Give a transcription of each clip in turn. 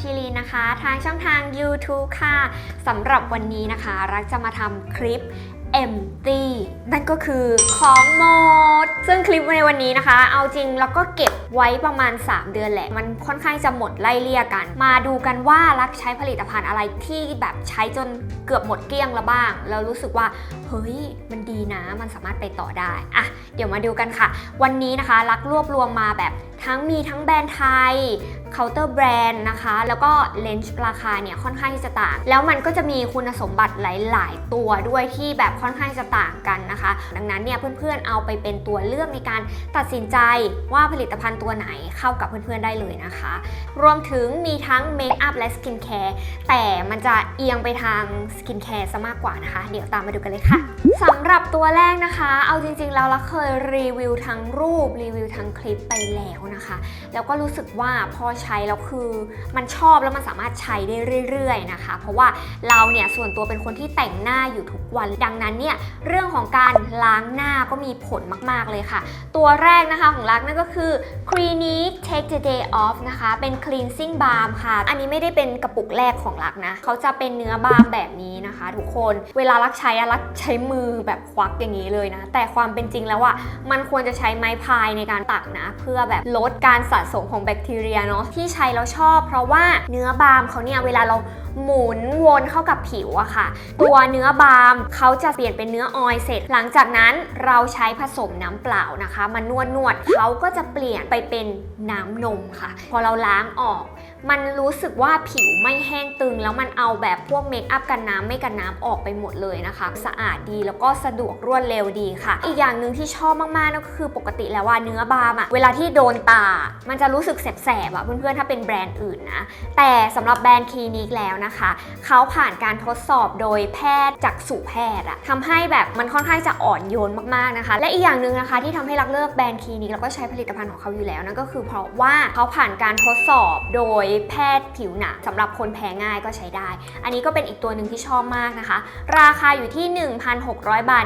คีรีนะคะ ทางช่องทาง YouTube ค่ะสำหรับวันนี้นะคะ รักจะมาทำคลิป empty นั่นก็คือของหมด ซึ่งคลิปในวันนี้นะคะ เอาจริงแล้วก็เก็บ ไว้ประมาณ 3 เดือนแหละ มันค่อนข้างจะหมดไล่เลี่ยกัน มาดูกันว่ารักใช้ผลิตภัณฑ์อะไรที่แบบใช้จนเกือบหมดเกลี้ยงแล้วบ้าง แล้วรู้สึกว่า เฮ้ย มันดีนะ มันสามารถไปต่อได้ อะ เดี๋ยวมาดูกันค่ะ วันนี้นะคะรักรวบรวมมาแบบทั้งมีทั้งแบรนด์ไทยเคาน์เตอร์แบรนด์นะคะ แล้วก็เลนส์ราคาเนี่ยค่อนข้างที่จะต่าง แล้วมันก็จะมีคุณสมบัติหลาย ๆ ตัวด้วยที่แบบค่อนข้างจะต่างกันนะคะ ดังนั้นเนี่ยเพื่อนๆเอาไปเป็นตัวเลือกในการตัดสินใจว่าผลิตภัณฑ์ตัวไหนเข้ากับเพื่อนๆได้เลยนะคะ รวมถึงมีทั้งเมคอัพและสกินแคร์แต่มันจะเอียงไปทางสกินแคร์ซะมากกว่านะคะ เดี๋ยวตามมาดูกันเลยค่ะสำหรับตัวแรกนะคะ เอาจริงๆแล้วเราเคยรีวิวทั้งรูปรีวิวทั้งคลิปไปแล้วนะคะ แล้วก็รู้สึกว่าพอใช้แล้วคือมันชอบแล้วมันสามารถใช้ได้เรื่อย ๆนะคะ เพราะว่าเราเนี่ยส่วนตัวเป็นคนที่แต่งหน้าอยู่ทุกวัน ดังนั้นเนี่ยเรื่องของการล้างหน้าก็มีผลมาก ๆ เลยค่ะ ตัวแรกนะคะของรักนั่นก็คือ Clinique Take the Day Off นะคะ เป็น cleansing balm ค่ะ อันนี้ไม่ได้เป็นกระปุกแรกของรักนะ เขาจะเป็นเนื้อบาล์มแบบนี้นะคะ ทุกคน เวลารักใช้รักใช้มือแบบควักอย่างนี้เลยนะ แต่ความเป็นจริงแล้วอะมันควรจะใช้ไม้พายในการตักนะ เพื่อแบบลดการสะสมของแบคทีเรียเนาะ ที่ใช้แล้วชอบ เพราะว่าเนื้อบาล์มเขาเนี่ยเวลาเรา หมุนวนเข้ากับผิวอะค่ะ ตัวเนื้อบาล์มเขาจะเปลี่ยนเป็นเนื้อออยเสร็จ หลังจากนั้นเราใช้ผสมน้ำเปล่านะคะ มานวดนวดเขาก็จะเปลี่ยนไปเป็นน้ำนมค่ะ พอเราล้างออก มันรู้สึกว่าผิวไม่แห้งตึง แล้วมันเอาแบบพวกเมคอัพกันน้ำไม่กันน้ำออกไปหมดเลยนะคะ สะอาดดีแล้วก็สะดวกรวดเร็วดีค่ะ อีกอย่างหนึ่งที่ชอบมากๆนั่นก็คือปกติแล้วว่าเนื้อบาล์มอะเวลาที่โดนตา มันจะรู้สึกแสบๆอะเพื่อนๆถ้าเป็นแบรนด์อื่นนะ แต่สำหรับแบรนด์คลินิกแล้วนะคะเขาผ่านการทดสอบโดยแพทย์จากสู่แพทย์อะทำให้แบบมันค่อนข้างจะอ่อนโยนมากๆนะคะ และอีกอย่างหนึ่งนะคะที่ทำให้รักเลิกแบรนด์คลินิกแล้วก็ใช้ผลิตภัณฑ์ของเขาอยู่แล้วนั่นก็คือ เพราะว่าเขาผ่านการทดสอบโดยแพทย์ผิวหนังสำหรับคนแพ้ง่ายก็ใช้ได้ อันนี้ก็เป็นอีกตัวหนึ่งที่ชอบมากนะคะ ราคาอยู่ที่ 1,600 บาท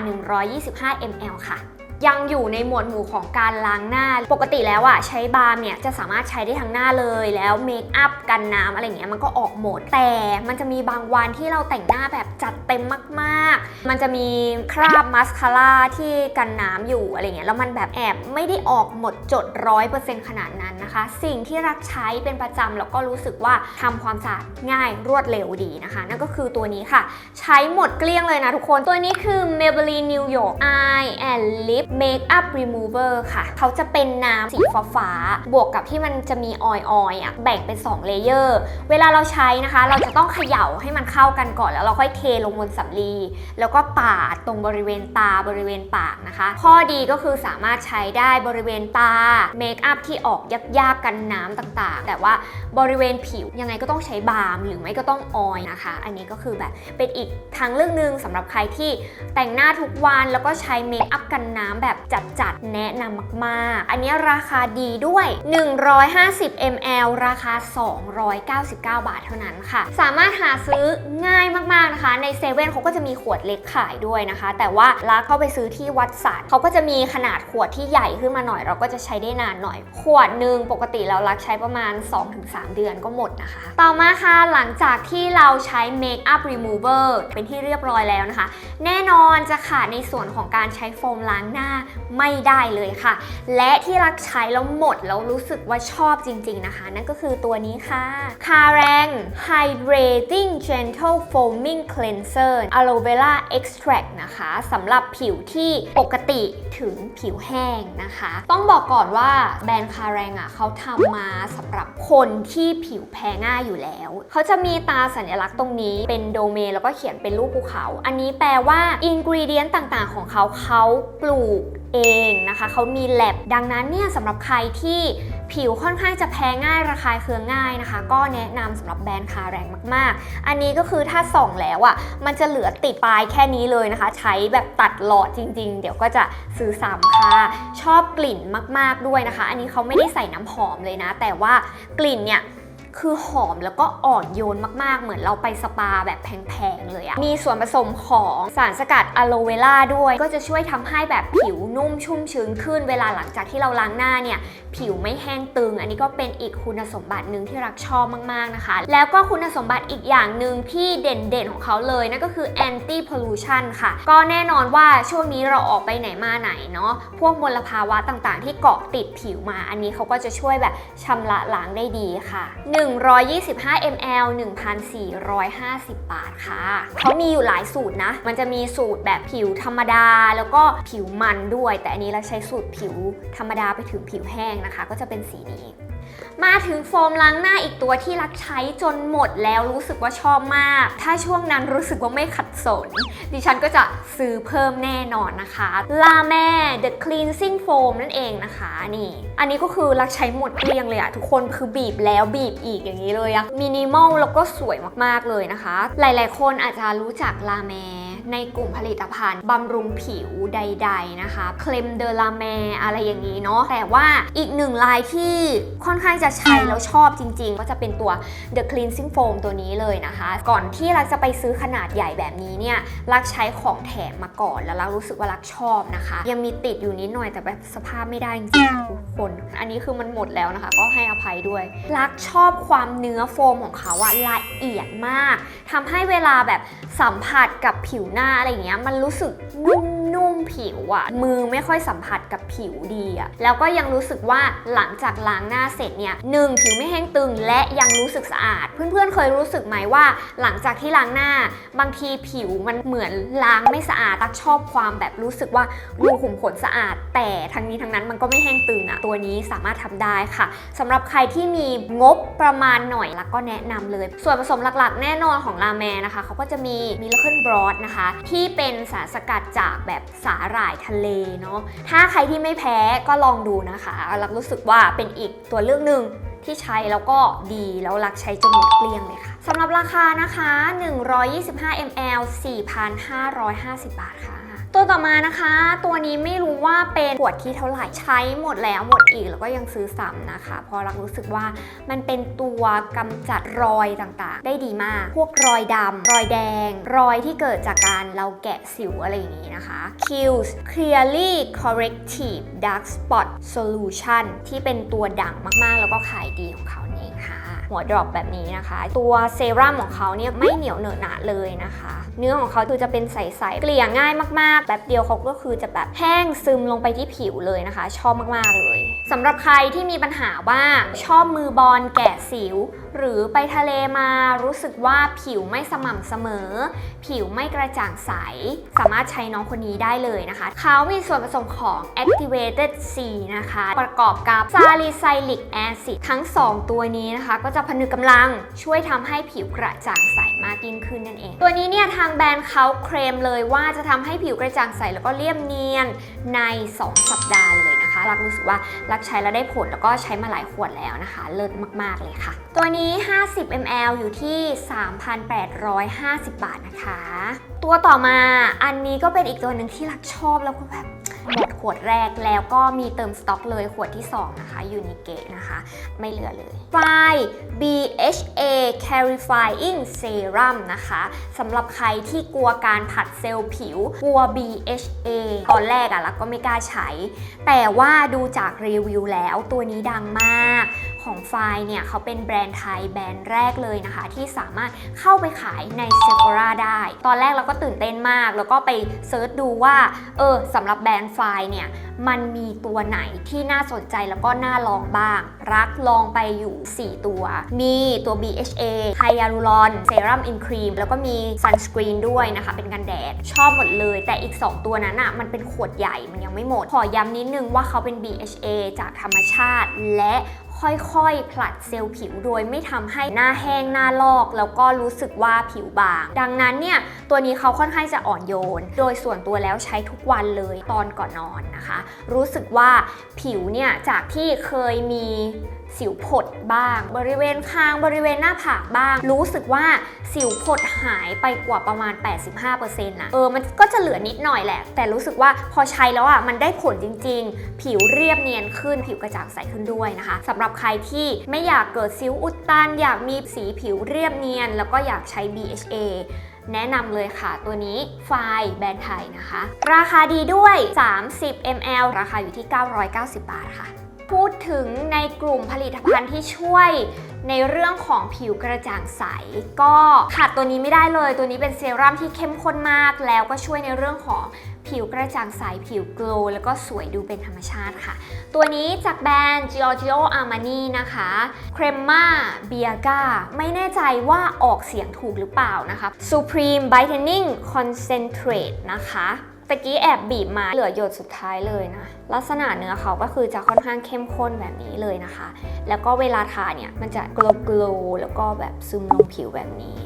125 ml ค่ะ ยังอยู่ในหมวดหมู่ของการล้างหน้า ปกติแล้วอะใช้บาล์มเนี่ยจะสามารถใช้ได้ทั้งหน้าเลยแล้วเมคอัพกันน้ำอะไรเงี้ยมันก็ออกหมด แต่มันจะมีบางวันที่เราแต่งหน้าแบบจัดเต็มมากๆ มันจะมีคราบมัสคาร่าที่กันน้ำอยู่อะไรเงี้ยแล้วมันแบบแอบไม่ได้ออกหมดจดร้อยเปอร์เซ็นต์ขนาดนั้นนะคะ สิ่งที่รักใช้เป็นประจำแล้วก็รู้สึกว่าทำความสะอาดง่ายรวดเร็วดีนะคะ นั่นก็คือตัวนี้ค่ะ ใช้หมดเกลี้ยงเลยนะทุกคน ตัวนี้คือ Maybelline New York Eye and Lip Makeup Remover ค่ะ เขาจะเป็นน้ำสีฟ้าๆบวกกับที่มันจะมีออยล์ๆอะแบ่งเป็น 2 เลเยอร์ เวลาเราใช้นะคะ เราจะต้องเขย่าให้มันเข้ากันก่อน แล้วเราค่อยเทลงบนสำลี แล้วก็ปาดตรงบริเวณตาบริเวณปากนะคะ ข้อดีก็คือสามารถใช้ได้บริเวณตาเมคอัพที่ออกยากๆกันน้ำต่างๆ แต่ว่าบริเวณผิวยังไงก็ต้องใช้บาล์มหรือไม่ก็ต้องออยนะคะ อันนี้ก็คือแบบเป็นอีกทางเลือกหนึ่งสำหรับใครที่แต่งหน้าทุกวันแล้วก็ใช้เมคอัพกันน้ำแบบจัดๆ แนะนำมากๆ อันนี้ราคาดีด้วย 150 ml ราคา 299 บาทเท่านั้นค่ะ สามารถหาซื้อง่ายมากๆนะคะ ในเซเว่นเขาก็จะมีขวดเล็กขายด้วยนะคะ แต่ว่าลากเข้าไปซื้อที่วัดสันเขาก็จะมีขนาดขวดที่ใหญ่ขึ้นมาหน่อย เราก็จะใช้ได้นานหน่อย ขวดหนึ่งปกติเรารักใช้ประมาณ 2-3 เดือนก็หมดนะคะ ต่อมาค่ะหลังจากที่เราใช้เมคอัพรีมูเวอร์เป็นที่เรียบร้อยแล้วนะคะ แน่นอนจะขาดในส่วนของการใช้โฟมล้างหน้าไม่ได้เลยค่ะ และที่รักใช้แล้วหมดแล้วรู้สึกว่าชอบจริงๆนะคะ นั่นก็คือตัวนี้ค่ะ c a r a n Hydrating Gentle Foaming Cleanser Aloe Vera Extract นะคะสำหรับผิวที่ปกติถึงผิวแห้งนะคะ ต้องบอกก่อนว่าแบรนด์ c a r a n อะเขาทำมาสำหรับคนที่ผิวแพ้ง่ายอยู่แล้ว เขาจะมีตาสัญลักษณ์ตรงนี้เป็นโดเมนแล้วก็เขียนเป็นรูปภูเขา อันนี้แปลว่าอินกรีเดียนต่างๆ ของเขาเขาปลูกเองนะคะ เขามีแลบดังนั้นเนี่ยสำหรับใครที่ผิวค่อนข้างจะแพ้ง่ายระคายเคืองง่ายนะคะ ก็แนะนำสำหรับแบรนด์คาแรงมากๆ อันนี้ก็คือถ้าส่องแล้วอะ่ะมันจะเหลือติดปลายแค่นี้เลยนะคะ ใช้แบบตัดหลอดจริง ๆ เดี๋ยวก็จะซื้อซ้ำค่ะ ชอบกลิ่นมากๆด้วยนะคะ อันนี้เขาไม่ได้ใส่น้ำหอมเลยนะ แต่ว่ากลิ่นเนี่ย คือหอมแล้วก็อ่อนโยนมากๆ เหมือนเราไปสปาแบบแพงๆเลยอะมีส่วนผสมของสารสกัดอะโลเวล่าด้วย ก็จะช่วยทำให้แบบผิวนุ่มชุ่มชื้นขึ้น เวลาหลังจากที่เราล้างหน้าเนี่ยผิวไม่แห้งตึง อันนี้ก็เป็นอีกคุณสมบัติหนึ่งที่รักชอบมากๆนะคะ แล้วก็คุณสมบัติอีกอย่างหนึ่งที่เด่นๆของเขาเลยนั่นก็คือ anti pollution ค่ะ ก็แน่นอนว่าช่วงนี้เราออกไปไหนมาไหนเนาะพวกมลภาวะต่างๆ ที่เกาะติดผิวมา อันนี้เขาก็จะช่วยแบบชำระล้างได้ดีค่ะ125 ml 1,450 บาทค่ะ เขามีอยู่หลายสูตรนะ มันจะมีสูตรแบบผิวธรรมดา แล้วก็ผิวมันด้วย แต่อันนี้เราใช้สูตรผิวธรรมดาไปถึงผิวแห้งนะคะ ก็จะเป็นสีนี้ มาถึงโฟมล้างหน้าอีกตัวที่รักใช้จนหมดแล้วรู้สึกว่าชอบมาก ถ้าช่วงนั้นรู้สึกว่าไม่ขัดสน ดิฉันก็จะซื้อเพิ่มแน่นอนนะคะลาแม่ The Cleansing Foam นั่นเองนะคะนี่ อันนี้ก็คือรักใช้หมดเกลี้ยงเลยอะทุกคนคือบีบแล้วบีบอีกอย่างนี้เลยอะมินิมอลแล้วก็สวยมากๆเลยนะคะ หลายๆ คนอาจจะรู้จักลาแม ในกลุ่มผลิตภัณฑ์บำรุงผิวใด ๆนะคะ เคลมเดลาแมอะไรอย่างนี้เนาะ แต่ว่าอีกหนึ่งลายที่ค่อนข้างจะใช้แล้วชอบจริง ๆ ก็จะเป็นตัว The Cleansing Foam ตัวนี้เลยนะคะ ก่อนที่รักจะไปซื้อขนาดใหญ่แบบนี้เนี่ยรักใช้ของแถมมาก่อนแล้วรักรู้สึกว่ารักชอบนะคะ ยังมีติดอยู่นิดหน่อยแต่แบบสภาพไม่ได้จริงๆทุกคน อันนี้คือมันหมดแล้วนะคะ ก็ให้อภัยด้วย รักชอบความเนื้อโฟมของเขาอะละเอียดมากทำให้เวลาแบบสัมผัสกับผิวหน้าน้าอะไรอย่างเงี้ยมันรู้สึกนุ่ม ผิวอะมือไม่ค่อยสัมผัสกับผิวดีอะแล้วก็ยังรู้สึกว่าหลังจากล้างหน้าเสร็จเนี่ยหนึ่งผิวไม่แห้งตึงและยังรู้สึกสะอาด เพื่อนๆเคยรู้สึกไหมว่า หลังจากที่ล้างหน้า บางทีผิวมันเหมือนล้างไม่สะอาดตักชอบความแบบรู้สึกว่ารูขุมขนสะอาด แต่ทั้งนี้ทั้งนั้นมันก็ไม่แห้งตึงอะตัวนี้สามารถทำได้ค่ะสำหรับใครที่มีงบประมาณหน่อยแล้วก็แนะนำเลย ส่วนผสมหลักๆ แน่นอนของลาแมนะคะเขาก็จะมีมิลเคิลบรอดนะคะ ที่เป็นสารสกัดจากแบบสาหร่ายทะเลเนาะถ้าใครที่ไม่แพ้ก็ลองดูนะคะรักรู้สึกว่าเป็นอีกตัวเลือกหนึ่งที่ใช้แล้วก็ดีแล้วรักใช้จนหมดเกลี้ยงเลยค่ะสำหรับราคานะคะ 125 ml 4,550 บาทค่ะ ตัวต่อมานะคะ ตัวนี้ไม่รู้ว่าเป็นขวดที่เท่าไหร่ใช้หมดแล้วหมดอีกแล้วก็ยังซื้อซ้ำนะคะเพราะรักรู้สึกว่ามันเป็นตัวกำจัดรอยต่างๆ ได้ดีมาก พวกรอยดำรอยแดง รอยที่เกิดจากการเราแกะสิวอะไรอย่างนี้นะคะ Kills Clearly Corrective Dark Spot Solution ที่เป็นตัวดังมากๆ แล้วก็ขายดีของเขา หัวดรอปแบบนี้นะคะ ตัวเซรั่มของเขาเนี่ยไม่เหนียวเหนอะหนะเลยนะคะ เนื้อของเขาคือจะเป็นใสๆเกลี่ยง่ายมากๆแบบเดียวเขาก็คือจะแบบแห้งซึมลงไปที่ผิวเลยนะคะ ชอบมากๆเลย สำหรับใครที่มีปัญหาว่าชอบมือบอลแกะสิว หรือไปทะเลมารู้สึกว่าผิวไม่สม่ำเสมอ ผิวไม่กระจ่างใส สามารถใช้น้องคนนี้ได้เลยนะคะ เขามีส่วนผสมของ activated C นะคะ ประกอบกับ salicylic acid ทั้ง 2 ตัวนี้นะคะ ก็จะพนึกกำลังช่วยทำให้ผิวกระจ่างใสมากยิ่งขึ้นนั่นเอง ตัวนี้เนี่ยทางแบรนด์เขาเคลมเลยว่าจะทำให้ผิวกระจ่างใสแล้วก็เรียบเนียนใน 2 สัปดาห์เลย รักรู้สึกว่ารักใช้แล้วได้ผลแล้วก็ใช้มาหลายขวดแล้วนะคะ เลิศมากๆเลยค่ะ ตัวนี้ 50 ml อยู่ที่ 3,850 บาทนะคะ ตัวต่อมาอันนี้ก็เป็นอีกตัวหนึ่งที่รักชอบแล้วก็แบบหมดขวดแรกแล้วก็มีเติมสต็อกเลยขวดที่ 2 นะคะยูนิเกะนะคะ ไม่เหลือเลยไฟ BHA Clarifying Serum นะคะสำหรับใครที่กลัวการผัดเซลล์ผิว กลัว BHA ตอนแรกอะแล้วก็ไม่กล้าใช้ แต่ว่าดูจากรีวิวแล้วตัวนี้ดังมาก ของไฟเนี่ยเขาเป็นแบรนด์ไทยแบรนด์แรกเลยนะคะ ที่สามารถเข้าไปขายใน Sephora ได้ ตอนแรกเราก็ตื่นเต้นมาก แล้วก็ไปเซิร์ชดูว่าเออสำหรับแบรนด์ไฟเนี่ยมันมีตัวไหนที่น่าสนใจแล้วก็น่าลองบ้าง รักลองไปอยู่ 4 ตัว มีตัว BHA Hyaluron Serum in Cream แล้วก็มี Sunscreen ด้วยนะคะ เป็นกันแดด ชอบหมดเลย แต่อีก 2 ตัวนั้นอะ่ะมันเป็นขวดใหญ่มันยังไม่หมด ขอย้ำนิดนึงว่าเขาเป็น BHA จากธรรมชาติและ ค่อยๆ ผลัดเซลล์ผิวโดยไม่ทำให้หน้าแห้งหน้าลอก แล้วก็รู้สึกว่าผิวบาง ดังนั้นเนี่ยตัวนี้เขาค่อนข้างจะอ่อนโยน โดยส่วนตัวแล้วใช้ทุกวันเลยตอนก่อนนอนนะคะ รู้สึกว่าผิวเนี่ยจากที่เคยมี สิวผดบ้าง บริเวณคางบริเวณหน้าผากบ้าง รู้สึกว่าสิวผดหายไปกว่าประมาณ 85%นะเออมันก็จะเหลือนิดหน่อยแหละ แต่รู้สึกว่าพอใช้แล้วอะมันได้ผลจริง ๆ ผิวเรียบเนียนขึ้นผิวกระจ่างใสขึ้นด้วยนะคะสำหรับใครที่ไม่อยากเกิดสิวอุดตัน อยากมีสีผิวเรียบเนียน แล้วก็อยากใช้ BHA แนะนำเลยค่ะ ตัวนี้ไฟล์แบรนด์ไทยนะคะ ราคาดีด้วย 30 ml ราคาอยู่ที่ 990 บาทค่ะ พูดถึงในกลุ่มผลิตภัณฑ์ที่ช่วยในเรื่องของผิวกระจ่างใส ก็ขาดตัวนี้ไม่ได้เลย ตัวนี้เป็นเซรั่มที่เข้มข้นมาก แล้วก็ช่วยในเรื่องของผิวกระจ่างใส ผิวโกลว์แล้วก็สวยดูเป็นธรรมชาติค่ะ ตัวนี้จากแบรนด์ Giorgio Armani นะคะ Crema Bianca ไม่แน่ใจว่าออกเสียงถูกหรือเปล่านะคะ Supreme Brightening Concentrate นะคะ ตะกี้แอบบีบมาเหลือหยดสุดท้ายเลยนะ ลักษณะเนื้อเขาก็คือจะค่อนข้างเข้มข้นแบบนี้เลยนะคะ แล้วก็เวลาทาเนี่ยมันจะกลโกลแล้วก็แบบซึมลงผิวแบบนี้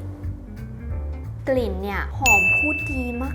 กลิ่นเนี่ยหอมพูดดีมา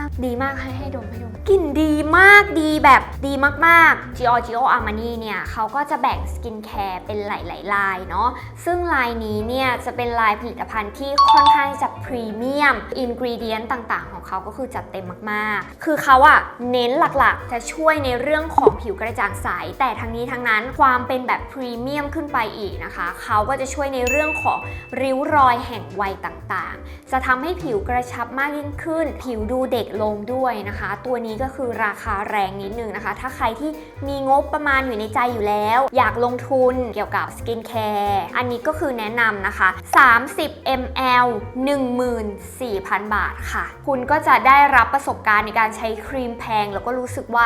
ก ดีมากให้ให้ดมให้ดมกลิ่นดีมากดีแบบดีมากๆ Giorgio Armani เนี่ยเขาก็จะแบ่งสกินแคร์เป็นหลายๆลายเนาะซึ่งลายนี้เนี่ยจะเป็นลายผลิตภัณฑ์ที่ค่อนข้างจะพรีเมียมอินกรีเดียนต่างๆ ของเขาก็คือจัดเต็มมากๆ คือเขาอะเน้นหลักๆ จะช่วยในเรื่องของผิวกระจ่างใส แต่ทั้งนี้ทั้งนั้นความเป็นแบบพรีเมียมขึ้นไปอีกนะคะ เขาก็จะช่วยในเรื่องของริ้วรอยแห่งวัยต่างๆ จะทำให้ผิวกระชับมากยิ่งขึ้น ผิวดูเด็กลงด้วยนะคะ ตัวนี้ก็คือราคาแรงนิดนึงนะคะ ถ้าใครที่มีงบประมาณอยู่ในใจอยู่แล้ว อยากลงทุนเกี่ยวกับสกินแคร์อันนี้ก็คือแนะนำนะคะ 30 ml 14,000 บาทค่ะ คุณก็จะได้รับประสบการณ์ในการใช้ครีมแพง แล้วก็รู้สึกว่า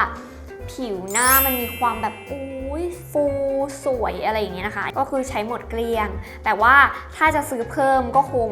ผิวหน้ามันมีความแบบอุ้ยฟูสวยอะไรอย่างเงี้ยนะคะ ก็คือใช้หมดเกลี้ยง แต่ว่าถ้าจะซื้อเพิ่มก็คง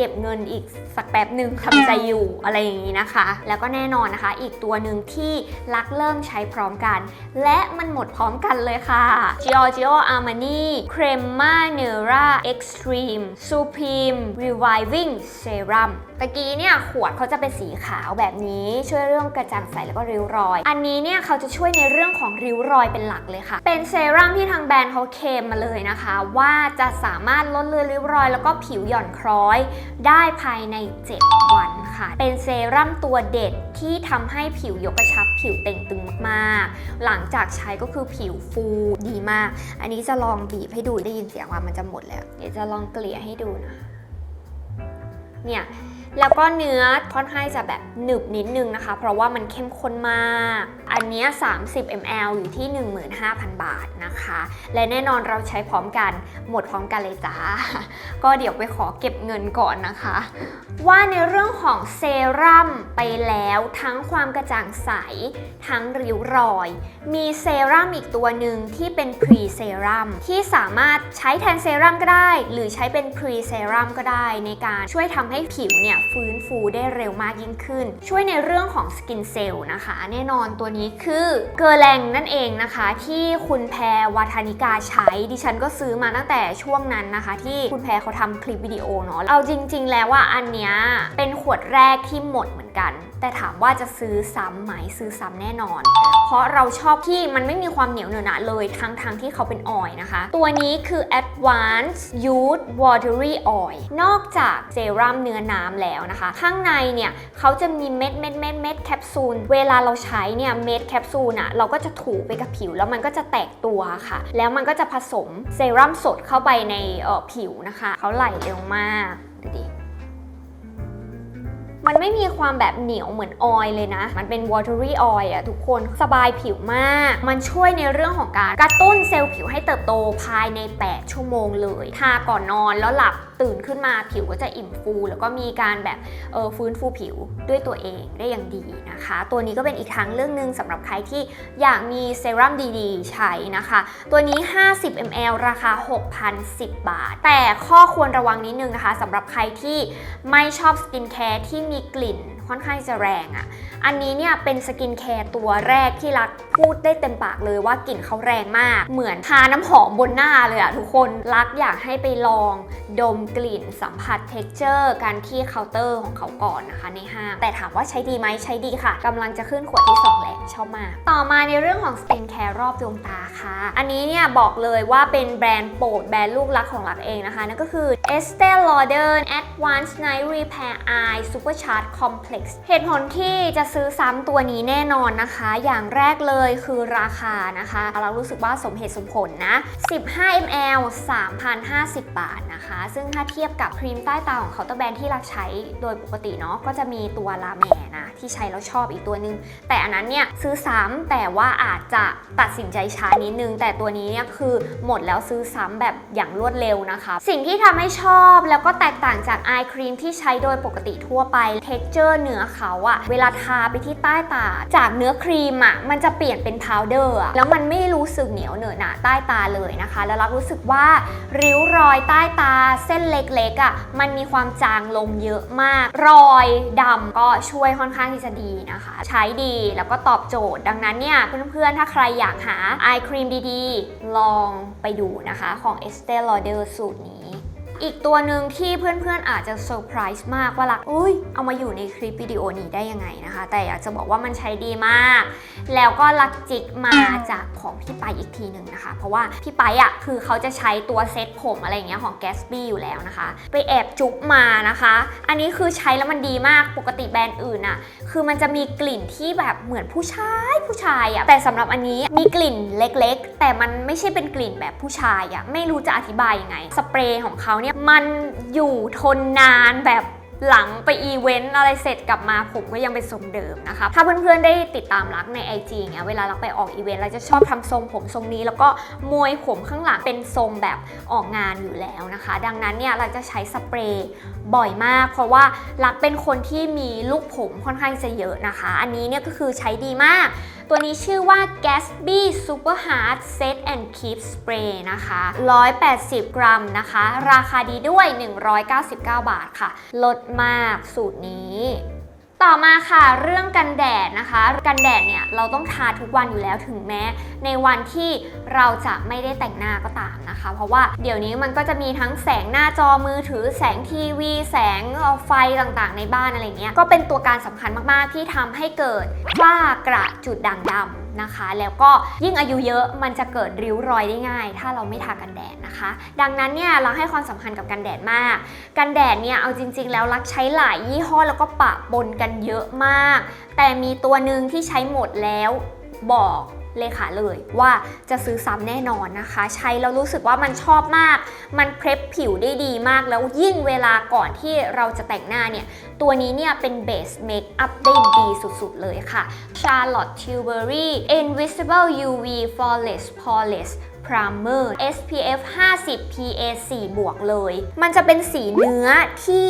เก็บเงินอีกสักแป๊บหนึ่งทำใจอยู่อะไรอย่างนี้นะคะ แล้วก็แน่นอนนะคะ อีกตัวหนึ่งที่รักเริ่มใช้พร้อมกัน และมันหมดพร้อมกันเลยค่ะ Giorgio Armani Crema Nera Extreme Supreme Reviving Serum ตะกี้เนี่ยขวดเขาจะเป็นสีขาวแบบนี้ช่วยเรื่องกระจ่างใสแล้วก็ริ้วรอย อันนี้เนี่ยเขาจะช่วยในเรื่องของริ้วรอยเป็นหลักเลยค่ะ เป็นเซรั่มที่ทางแบรนด์เขาเคลมมาเลยนะคะ ว่าจะสามารถลดเลือนริ้วรอย แล้วก็ผิวหย่อนคล้อยได้ภายใน 7 วันค่ะ เป็นเซรั่มตัวเด็ดที่ทำให้ผิวยกกระชับผิวเต่งตึงมากๆ หลังจากใช้ก็คือผิวฟูดีมาก อันนี้จะลองบีบให้ดูได้ยินเสียงว่ามันจะหมดแล้ว เดี๋ยวจะลองเกลี่ยให้ดูนะ เนี่ย แล้วก็เนื้อค่อนข้างจะแบบหนึบนิดนึงนะคะ เพราะว่ามันเข้มข้นมาก อันนี้ 30 ml อยู่ที่ 15,000 บาทนะคะ และแน่นอนเราใช้พร้อมกันหมดพร้อมกันเลยจ้า ก็เดี๋ยวไปขอเก็บเงินก่อนนะคะ ว่าในเรื่องของเซรั่มไปแล้วทั้งความกระจ่างใส ทั้งริ้วรอย มีเซรั่มอีกตัวหนึ่งที่เป็นพรีเซรั่มที่สามารถใช้แทนเซรั่มก็ได้ หรือใช้เป็นพรีเซรั่มก็ได้ในการช่วยทำให้ผิวเนี่ยฟื้นฟูได้เร็วมากยิ่งขึ้น ช่วยในเรื่องของสกินเซลล์นะคะ แน่นอนตัวนี้คือเกอแรงนั่นเองนะคะ ที่คุณแพรวัฒนิกาใช้ดิฉันก็ซื้อมาตั้งแต่ช่วงนั้นนะคะ ที่คุณแพรเขาทำคลิปวิดีโอเนาะเอาจริง ๆ แล้วว่าอันเนี้ยเป็นขวดแรกที่หมดเหมือนกัน แต่ถามว่าจะซื้อซ้ำไหมซื้อซ้ำแน่นอน เพราะเราชอบที่มันไม่มีความเหนียวเหนอะหนะเลยทั้งทางที่เขาเป็นออยนะคะ ตัวนี้คือ Advanced Youth Watery Oil นอกจากเซรั่มเนื้อน้ำแล้วนะคะ ข้างในเนี่ยเขาจะมีเม็ดเม็ดเม็ดเม็ดแคปซูลเวลาเราใช้เนี่ยเม็ดแคปซูลอะเราก็จะถูไปกับผิวแล้วมันก็จะแตกตัวค่ะ แล้วมันก็จะผสมเซรั่มสดเข้าไปในออผิวนะคะ เขาไหลเร็วมากดูดิ มันไม่มีความแบบเหนียวเหมือนออยเลยนะ มันเป็น watery oil อะทุกคนสบายผิวมาก มันช่วยในเรื่องของการกระตุ้นเซลล์ผิวให้เติบโตภายใน 8 ชั่วโมงเลยทาก่อนนอนแล้วหลับตื่นขึ้นมาผิวก็จะอิ่มฟู แล้วก็มีการแบบเออฟื้นฟูผิวด้วยตัวเองได้อย่างดีนะคะ ตัวนี้ก็เป็นอีกทางเรื่องหนึ่งสำหรับใครที่อยากมีเซรั่มดีๆ ใช้นะคะ ตัวนี้ 50 ml ราคา 6,010 บาท แต่ข้อควรระวังนิดนึงนะคะสำหรับใครที่ไม่ชอบสกินแคร์ที่มีกลิ่น ค่อนข้างจะแรงอะ่ะ อันนี้เนี่ยเป็นสกินแคร์ตัวแรกที่รักพูดได้เต็มปากเลยว่ากลิ่นเขาแรงมาก เหมือนทาน้ำหอมบนหน้าเลยอะทุกคนรักอยากให้ไปลองดมกลิ่นสัมผัส t e x t อร์การที่เคาน์เตอร์ของเขาก่อนนะคะในห้าง แต่ถามว่าใช้ดีไหมใช้ดีค่ะกำลังจะขึ้นขวดที่2แล้วชอบมากต่อมาในเรื่องของสกินแคร์รอบดวงตาค่ะ อันนี้เนี่ยบอกเลยว่าเป็นแบรนด์โปรดแบรนด์ลูกรักของรักเองนะคะนั่นก็คือ Estee Lauder Advanced Night Repair Eye Supercharge Complex เหตุผลที่จะซื้อซ้ำตัวนี้แน่นอนนะคะ อย่างแรกเลยคือราคานะคะ เรารู้สึกว่าสมเหตุสมผลนะ 15 ml 3,050 บาทนะคะ ซึ่งถ้าเทียบกับครีมใต้ตาของเคาน์เตอร์แบรนด์ที่รักใช้โดยปกติเนาะก็จะมีตัวลาแมนะที่ใช้แล้วชอบอีกตัวนึง แต่อันนั้นเนี่ยซื้อซ้ำแต่ว่าอาจจะตัดสินใจช้านิดนึง แต่ตัวนี้เนี่ยคือหมดแล้วซื้อซ้ำแบบอย่างรวดเร็วนะคะ สิ่งที่ทำให้ชอบแล้วก็แตกต่างจากไอครีมที่ใช้โดยปกติทั่วไปเท็กเจอร์เนื้อเขาอะเวลาทาไปที่ใต้ตา จากเนื้อครีมอะมันจะเปลี่ยนเป็นพาวเดอร์อะแล้วมันไม่รู้สึกเหนียวเหนอะหนะใต้ตาเลยนะคะ แล้วรักรู้สึกว่าริ้วรอยใต้ตาเส้นเล็กๆอะมันมีความจางลงเยอะมาก รอยดำก็ช่วยค่อนข้างที่จะดีนะคะ ใช้ดีแล้วก็ตอบโจทย์ ดังนั้นเนี่ยเพื่อนๆ ถ้าใครอยากหาไอครีมดีๆ ลองไปดูนะคะของ Estee Lauder สูตรนี้ อีกตัวหนึ่งที่เพื่อนๆอาจจะเซอร์ไพรส์มากว่าลักอุ้ยเอามาอยู่ในคลิปวิดีโอนี้ได้ยังไงนะคะ แต่อยากจะบอกว่ามันใช้ดีมาก แล้วก็ลักจิกมาจากของพี่ไปอีกทีหนึ่งนะคะ เพราะว่าพี่ไปอะคือเขาจะใช้ตัวเซ็ตผมอะไรเงี้ยของ Gatsby อยู่แล้วนะคะ ไปแอบจุ๊บมานะคะ อันนี้คือใช้แล้วมันดีมากปกติแบรนด์อื่นอะคือมันจะมีกลิ่นที่แบบเหมือนผู้ชายผู้ชายอะแต่สำหรับอันนี้มีกลิ่นเล็กๆ แต่มันไม่ใช่เป็นกลิ่นแบบผู้ชายอะไม่รู้จะอธิบายยังไงสเปรย์ของเขาเนี่ยมันอยู่ทนนานแบบหลังไปอีเวนต์อะไรเสร็จกลับมาผมก็ยังเป็นทรงเดิมนะคะ ถ้าเพื่อนๆได้ติดตามรักใน IG เงี้ยเวลารักไปออกอีเวนต์เราจะชอบทำทรงผมทรงนี้ แล้วก็มวยผมข้างหลังเป็นทรงแบบออกงานอยู่แล้วนะคะ ดังนั้นเนี่ยเราจะใช้สเปรย์บ่อยมาก เพราะว่ารักเป็นคนที่มีลูกผมค่อนข้างจะเยอะนะคะ อันนี้เนี่ยก็คือใช้ดีมาก ตัวนี้ชื่อว่า Gatsby Super Hard Set and Keep Spray นะคะ 180 กรัมนะคะ ราคาดีด้วย 199 บาทค่ะ ลดมากสูตรนี้ ต่อมาค่ะเรื่องกันแดดนะคะ กันแดดเนี่ยเราต้องทาทุกวันอยู่แล้วถึงแม้ ในวันที่เราจะไม่ได้แต่งหน้าก็ตามนะคะ เพราะว่าเดี๋ยวนี้มันก็จะมีทั้งแสงหน้าจอมือถือ แสงทีวี แสงไฟต่างๆ ในบ้านอะไรเงี้ยก็เป็นตัวการสำคัญมากๆที่ทำให้เกิดฝ้ากระจุดด่างดำ นะคะ แล้วก็ยิ่งอายุเยอะมันจะเกิดริ้วรอยได้ง่าย ถ้าเราไม่ทากันแดดนะคะ ดังนั้นเนี่ยเราให้ความสำคัญกับกันแดดมาก กันแดดเนี่ยเอาจริง ๆ แล้วรักใช้หลายยี่ห้อแล้วก็ปะปนกันเยอะมาก แต่มีตัวหนึ่งที่ใช้หมดแล้วบอก เลยค่ะเลยว่าจะซื้อซ้ำแน่นอนนะคะ ใช้แล้วรู้สึกว่ามันชอบมาก มันเพรฟผิวได้ดีมากแล้วยิ่งเวลาก่อนที่เราจะแต่งหน้าเนี่ย ตัวนี้เนี่ยเป็นเบสเมคอัพได้ดีสุดๆเลยค่ะ Charlotte Tilbury Invisible UV Flawless Poreless Primer SPF 50 PA 4 บวกเลย มันจะเป็นสีเนื้อที่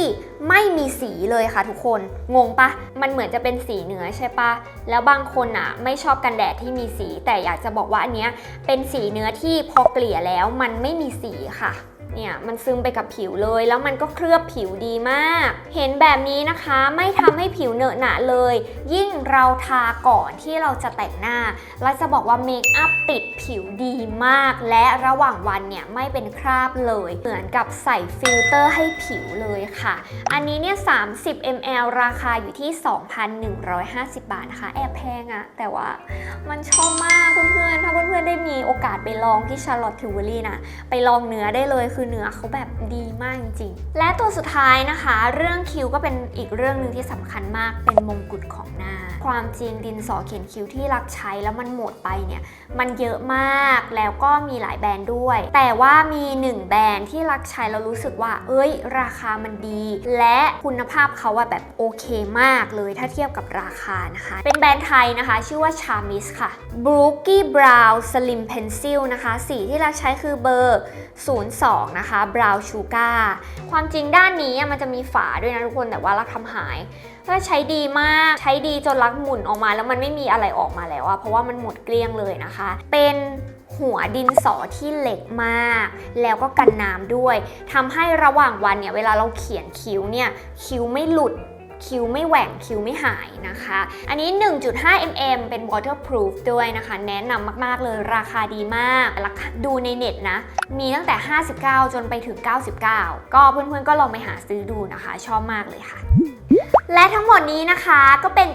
ไม่มีสีเลยค่ะทุกคน งงปะ มันเหมือนจะเป็นสีเนื้อใช่ปะ แล้วบางคนอะไม่ชอบกันแดดที่มีสี แต่อยากจะบอกว่าอันเนี้ยเป็นสีเนื้อที่พอเกลี่ยแล้วมันไม่มีสีค่ะ เนี่ยมันซึมไปกับผิวเลย แล้วมันก็เคลือบผิวดีมาก เห็นแบบนี้นะคะไม่ทำให้ผิวเหนอะหนะเลย ยิ่งเราทาก่อนที่เราจะแต่งหน้า และจะบอกว่าเมคอัพติดผิวดีมาก และระหว่างวันเนี่ยไม่เป็นคราบเลย เหมือนกับใส่ฟิลเตอร์ให้ผิวเลยค่ะ อันนี้เนี่ย 30 ml ราคาอยู่ที่ 2,150 บาทนะคะ แอบแพงอะแต่ว่ามันชอบมากเพื่อนๆ ถ้าเพื่อนๆ ได้มีโอกาสไปลองที่ Charlotte Tilbury นะ ไปลองเนื้อได้เลยคือือเนื้อเขาแบบดีมากจริงๆและตัวสุดท้ายนะคะ เรื่องคิ้วก็เป็นอีกเรื่องหนึ่งที่สำคัญมากเป็นมงกุฎของหน้า ความจริงดินสอเขียนคิ้วที่รักใช้แล้วมันหมดไปเนี่ยมันเยอะมากแล้วก็มีหลายแบรนด์ด้วย แต่ว่ามีหนึ่งแบรนด์ที่รักใช้แล้วรู้สึกว่า เอ้ย ราคามันดี และคุณภาพเขาอะแบบโอเคมากเลยถ้าเทียบกับราคานะคะ เป็นแบรนด์ไทยนะคะ ชื่อว่า Charmis ค่ะ Brookie Brown Slim Pencil นะคะ สีที่รักใช้คือเบอร์ 02นะคะ Brown Sugar ความจริงด้านนี้มันจะมีฝาด้วยนะทุกคนแต่ว่ารักทำหายก็ใช้ดีมากใช้ดีจนลักหมุนออกมา แล้วมันไม่มีอะไรออกมาแล้วอะเพราะว่ามันหมดเกลี้ยงเลยนะคะ เป็นหัวดินสอที่เล็กมาก แล้วก็กันน้ำด้วยทำให้ระหว่างวันเนี่ยเวลาเราเขียนคิ้วเนี่ยคิ้วไม่หลุด คิ้วไม่แหว่งคิ้วไม่หายนะคะ อันนี้ 1.5 mm เป็น waterproof ด้วยนะคะ แนะนำมาก ๆ เลยราคาดีมากราคาดูในเน็ตนะ มีตั้งแต่ 59 จนไปถึง 99 ก็เพื่อนๆก็ลองไปหาซื้อดูนะคะ ชอบมากเลยค่ะ และทั้งหมดนี้นะคะก็เป็น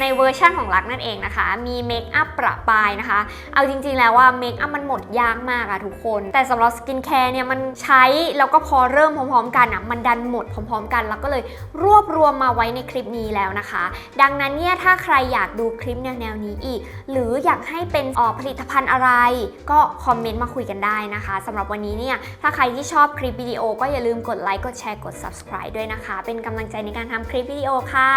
ในเวอร์ชั่นของลักนั่นเองนะคะ มีเมคอัพประปายนะคะ เอาจริงๆแล้วว่าเมคอัพมันหมดยากมากอะทุกคน แต่สำหรับสกินแคร์เนี่ยมันใช้แล้วก็พอเริ่มพร้อมๆ กันอะมันดันหมดพร้อมๆ กัน แล้วก็เลยรวบรวมมาไว้ในคลิปนี้แล้วนะคะ ดังนั้นเนี่ยถ้าใครอยากดูคลิปแนวๆนี้อีก หรืออยากให้เป็นเออผลิตภัณฑ์อะไร ก็คอมเมนต์มาคุยกันได้นะคะสำหรับวันนี้เนี่ยถ้าใครที่ชอบคลิปวิดีโอก็อย่าลืมกดไลค์กดแชร์กด subscribe ด้วยนะคะ เป็นกำลังใจในการทำคลิปวิดีโอค่ะ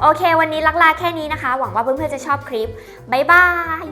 โอเค วันนี้ลักลาแค่นี้นี้นะคะ หวังว่าเพื่อนๆจะชอบคลิปบ๊ายบาย